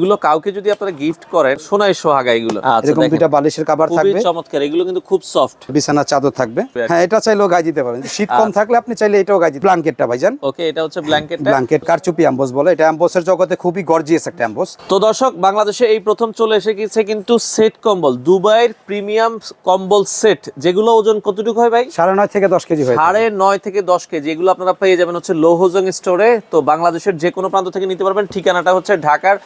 এগুলো কাউকে যদি আপনারা গিফট করেন সোনাই সোহাগা এগুলো আচ্ছা এরকম দুইটা বালিশের কাবার খুবই চমৎকার এগুলো কিন্তু খুব সফট বিছানার চাদর থাকবে। হ্যাঁ এটা চাইলেও গায়ে দিতে পারেন। শীত কম আচ্ছা। থাকলে আপনি চাইলে এটাও গায়ে দিতে ব্ল্যাঙ্কেটটা ভাইজান। ওকে এটা হচ্ছে ব্ল্যাঙ্কেটটা ব্ল্যাঙ্কেট কারচুপি অ্যাম্বোস বলে। এটা অ্যাম্বোসের জগতে খুবই গর্জিয়াস একটা অ্যাম্বোস তো দর্শক বাংলাদেশে এই প্রথম চলে এসে গেছে কিন্তু সেট কম্বল। দুবাইয়ের প্রিমিয়াম কম্বল সেট যেগুলো ওজন কতটুকু হয় ভাই? সাড়ে নয় থেকে দশ কেজি হয়ে। সাড়ে নয় থেকে দশ কেজি এগুলো আপনারা পেয়ে যাবেন হচ্ছে লৌহজং স্টোরে তো বাংলাদেশের যে কোনো প্রান্ত থেকে নিতে পারবেন। ঠিকানাটা হচ্ছে ঢাকার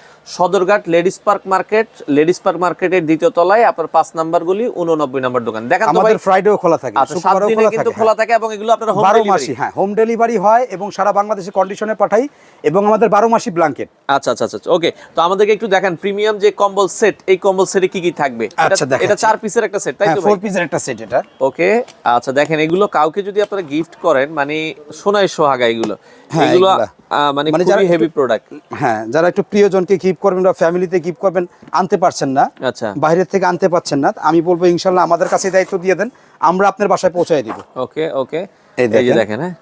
Sadarghat ladies park market ladies park মার্কেটের দ্বিতীয় তলায় আপনার পাঁচ নাম্বার গুলি উননব্বই নাম্বার দোকান দেখান আমাদের ফ্রাইডেও খোলা থাকে আচ্ছা সাত দিনে খোলা কিন্তু থাকে খোলা থাকে এবং এগুলো আপনারা বারো মাসি হ্যাঁ হোম ডেলিভারি হয় এবং সারা বাংলাদেশে কন্ডিশনে পাঠাই এবং আমাদের বারো মাসি ব্ল্যাঙ্কেট আচ্ছা আচ্ছা আচ্ছা ওকে। তো আমাদেরকে একটু দেখেন প্রিমিয়াম যে কম্বল সেট এই কম্বল সেটে কি কি থাকবে? এটা- আচ্ছা, এটা চার পিসের একটা সেট তাই হ্যাঁ তো ফোর পিসের একটা সেট এটা। ওকে আচ্ছা দেখেন এগুলো কাউকে যদি আপনারা গিফট করেন মানে সোনায় সোহাগা এগুলো হ্যাঁ, এগুলো। মানে মানে যারা হেভি প্রোডাক্ট হ্যাঁ যারা একটু প্রিয়জনকে গিফট করবেন বা ফ্যামিলিতে গিফট করবেন আনতে পারছেন না। আচ্ছা। বাইরের থেকে আনতে পারছেন না। আমি বলব ইনশাল্লাহ আমাদের কাছে দায়িত্ব দিয়ে দেন আমরা আপনার বাসায় পৌঁছায় দিব। ওকে ওকে এই। দেখেন হ্যাঁ?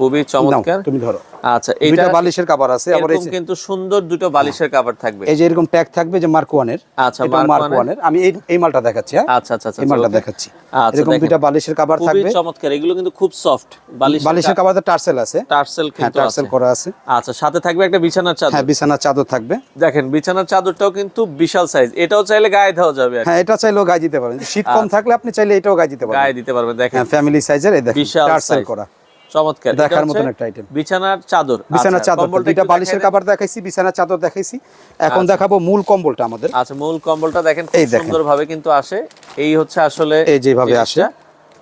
খুবই চমৎকার। তুমি ধরো। আচ্ছা এটা দুইটা বালিশের কাবার আছে আবার এরকম কিন্তু সুন্দর দুটো বালিশের কভার থাকবে। এই যে এরকম ট্যাগ থাকবে যে মার্ক ওয়ানের আচ্ছা, এটা মার্ক One-এর। ওয়ানের আমি এই এই মালটা দেখাচ্ছি হ্যাঁ? আচ্ছা আচ্ছা আচ্ছা এই মালটা দেখাচ্ছি। আচ্ছা, এরকম। দুইটা বালিশের কাবার খুবই চমৎকার এগুলো কিন্তু খুব সফট বালিশ বালিশের কাবারে টার্সেল আছে। টার্সেল হ্যাঁ কিন্তু টার্সেল আছে। করা আছে। আচ্ছা সাথে থাকবে একটা বিছানার চাদর। হ্যাঁ বিছানার চাদর থাকবে। দেখেন বিছানার চাদরটাও কিন্তু বিশাল সাইজ এটাও চাইলে গায়ে দেওয়া যাবে হ্যাঁ এটা চাইলেও গায়ে দিতে পারেন। শীত কম থাকলে আপনি চাইলে এটাও গায়ে দিতে পারেন গায়ে দিতে পারবেন। দেখেন। ফ্যামিলি সাইজের এই দেখেন টার্সেল করা। চমৎকার। দেখার মতন একটা item। বিছানার চাদর। বিছানার আচ্ছা, চাদর। দুইটা বালিশের কাবার দেখাইছি বিছানার চাদর দেখাইছি। এখন দেখাবো মূল কম্বলটা আমাদের। আচ্ছা মূল কম্বলটা দেখেন খুব। সুন্দর ভাবে কিন্তু আসে। এই হচ্ছে আসলে এই যেভাবে জিনিসটা।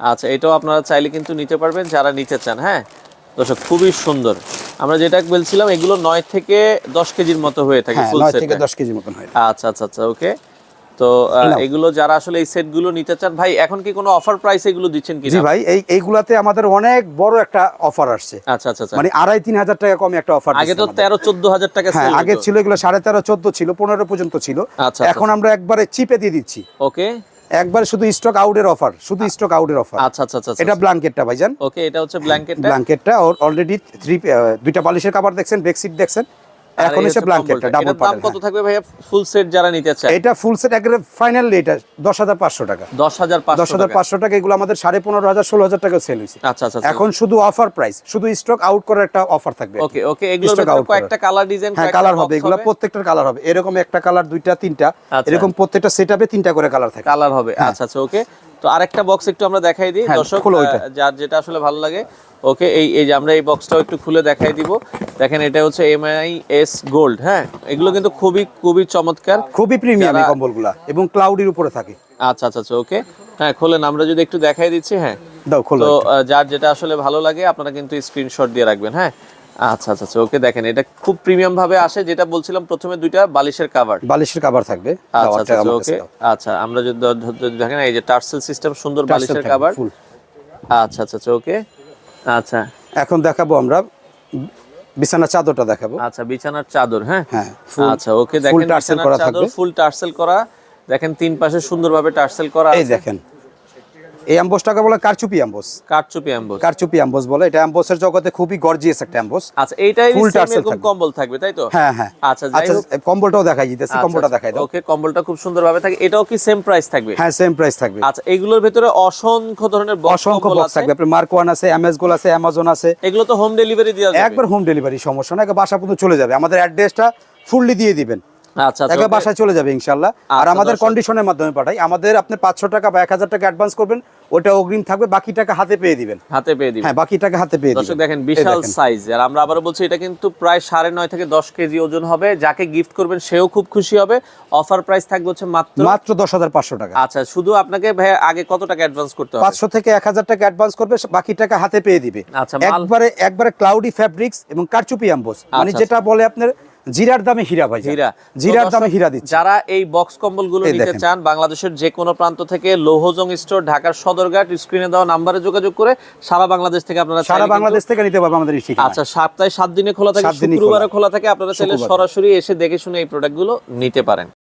আচ্ছা এটাও আপনারা চাইলে কিন্তু নিতে পারবেন যারা নিতে চান হ্যাঁ? দর্শক খুবই সুন্দর। আমরা যেটা বলছিলাম এগুলো নয় থেকে দশ কেজির মতো হয়ে থাকে হ্যাঁ নয় থেকে দশ কেজি মতন হয়। আচ্ছা আচ্ছা আচ্ছা ওকে। তো এগুলো যারা আসলে এই সেটগুলো নিতে চান ভাই এখন কি কোনো অফার প্রাইস এগুলো দিচ্ছেন জি ভাই এই এইগুলাতে আমাদের অনেক বড় একটা অফার আসছে। আচ্ছা আচ্ছা আচ্ছা। মানে আড়াই তিন হাজার টাকা কমে একটা অফার আগে তো তেরো চোদ্দ হাজার টাকা হ্যাঁ আগে ছিল এগুলো সাড়ে তেরো চোদ্দ ছিল পনেরো পর্যন্ত ছিল। আচ্ছা, এখন আমরা একবারে চিপে দিয়ে দিচ্ছি। ওকে একবারে শুধু স্টক আউটের অফার শুধু স্টক আউটের অফার আচ্ছা আচ্ছা আচ্ছা এটা ব্ল্যাঙ্কেটটা ভাইজান। ওকে এটা হচ্ছে ব্ল্যাঙ্কেটটা ব্ল্যাঙ্কেটটা অলরেডি থ্রি দুইটা বালিশের কাবার দেখছেন বেডশিট দেখছেন। এখন এসে ব্ল্যাঙ্কেটটা ডাবল দাম কত থাকবে ভাইয়া? ফুল সেট যারা নিতে চায়। এটা ফুল সেট একেবারে ফাইনালি এটা দশ হাজার পাঁচশো টাকা। দশ হাজার দশ পাঁচশো হাজার পাঁচশো টাকা। এগুলো আমাদের সাড়ে পনেরো হাজার ষোলো হাজার টাকা সেল হয়েছে। আচ্ছা আচ্ছা। এখন শুধু অফার প্রাইস শুধু স্টক আউট করার একটা অফার থাকবে ওকে ওকে এগুলোর ভিতরে কয়েকটা কালার ডিজাইন হ্যাঁ কালার হবে এগুলো প্রত্যেকটার কালার হবে। এরকম একটা কালার দুইটা তিনটা আচ্ছা। এরকম প্রত্যেকটা সেটআপে তিনটা করে কালার থাকে। কালার হবে আচ্ছা আচ্ছা ওকে তো আরেকটা বক্স একটু আমরা দেখাই দিই। হ্যাঁ, দর্শক যার যেটা আসলে ভালো লাগে। ওকে এই এই যে আমরা এই বক্সটাও একটু খুলে দেখাই দিব। দেখেন এটা হচ্ছে এমআই এস গোল্ড হ্যাঁ? এগুলো কিন্তু খুবই খুবই চমৎকার। খুবই প্রিমিয়াম এই কম্বলগুলা এবং ক্লাউডের উপরে থাকে। আচ্ছা আচ্ছা আচ্ছা ওকে। হ্যাঁ খোলেন আমরা যদি একটু দেখাই দিচ্ছি হ্যাঁ? দাও খোলো তো যার যেটা আসলে ভালো লাগে আপনারা কিন্তু স্ক্রিনশট দিয়ে রাখবেন হ্যাঁ? আচ্ছা আচ্ছা আচ্ছা ওকে দেখেন এটা খুব প্রিমিয়াম ভাবে আসে যেটা বলছিলাম প্রথমে দুইটা বালিশের কাভার বালিশের কাবার থাকবে আচ্ছা আচ্ছা ওকে আচ্ছা আমরা যদি দেখেন এই যে টার্সেল সিস্টেম সুন্দর বালিশের কাভার আচ্ছা আচ্ছা আচ্ছা ওকে আচ্ছা। এখন দেখাবো আমরা বিছানার চাদরটা দেখাবো। আচ্ছা বিছানার চাদর হ্যাঁ? হ্যাঁ আচ্ছা ওকে দেখেন বিছানার করা থাকবে। ফুল টার্সেল করা। দেখেন তিন পাশে সুন্দরভাবে টার্সেল করা এই দেখেন এই অ্যাম্বোসটাকে বলে কারচুপি অ্যাম্বোস। কাটচুপি অ্যাম্বস। কারচুপি অ্যাম্বোস বলে। এটা অ্যাম্বোসের জগতে খুবই গর্জিয়াস একটা অ্যাম্বোস। আচ্ছা এইটাই tassel এরকম থাকবে। কম্বল থাকবে তাই তো? হ্যাঁ হ্যাঁ। আচ্ছা আচ্ছা কম্বলটাও দেখাই দিতেছি কম্বলটা দেখাই দাও। ওকে কম্বলটা খুব সুন্দরভাবে থাকে। এটাও কি সেম প্রাইস থাকবে? হ্যাঁ সেম প্রাইস থাকবে। আচ্ছা এগুলোর ভিতরে অসংখ্য ধরনের অসংখ্য বক্স থাকবে। আপনার মার্ক ওয়ান আছে এমএস গোল আছে অ্যামাজন আছে। এগুলো তো হোম ডেলিভারি দেওয়া যাবে। একবার হোম ডেলিভারি সমস্যা না একবার বাসা পর্যন্ত চলে যাবে। আমাদের অ্যাড্রেসটা ফুললি দিয়ে দিবেন। আচ্ছা একবার বাসায় চলে যাবে ইনশাল্লাহ আর আচ্ছা, আমাদের কন্ডিশনের মাধ্যমে পাঠাই। আমাদের আপনি পাঁচশো টাকা বা এক হাজার টাকা অ্যাডভান্স করবেন ওটা অগ্রিম থাকবে বাকি টাকা হাতে পেয়ে দিবেন। হাতে পেয়ে দিবেন। হ্যাঁ বাকি টাকা হাতে পেয়ে দর্শক দেখেন বিশাল সাইজ আর আমরা আবারও বলছি এটা কিন্তু প্রায় সাড়ে নয় থেকে দশ কেজি ওজন হবে। যাকে গিফট করবেন সেও খুব খুশি হবে। অফার প্রাইস থাকবে হচ্ছে মাত্র মাত্র দশ হাজার পাঁচশো টাকা। আচ্ছা শুধু আপনাকে ভাই আগে কত টাকা অ্যাডভান্স করতে হবে? পাঁচশো থেকে এক হাজার টাকা অ্যাডভান্স করবে বাকি টাকা হাতে পেয়ে দিবে। আচ্ছা, একবারে একবারে ক্লাউডি ফ্যাব্রিক্স এবং কারচুপি অ্যাম্বোস মানে আচ্ছা, যেটা বলে আপনার জিরার দামে হীরা ভাই হীরা। জিরার দামে হীরা দিচ্ছে। যারা এই বক্স কম্বলগুলো নিতে চান বাংলাদেশের যে কোনো প্রান্ত থেকে লৌহজং স্টোর ঢাকার সদরঘাট স্ক্রিনে দেওয়া নাম্বারে যোগাযোগ করে সারা বাংলাদেশ থেকে আপনারা সারা বাংলাদেশ থেকে নিতে পারবেন আমাদের ঠিকানা আচ্ছা সপ্তাহে 7 দিনে খোলা থাকে। শুক্রবারে খোলা থাকে আপনারা চাইলে সরাসরি এসে দেখে শুনে এই প্রোডাক্টগুলো নিতে পারেন।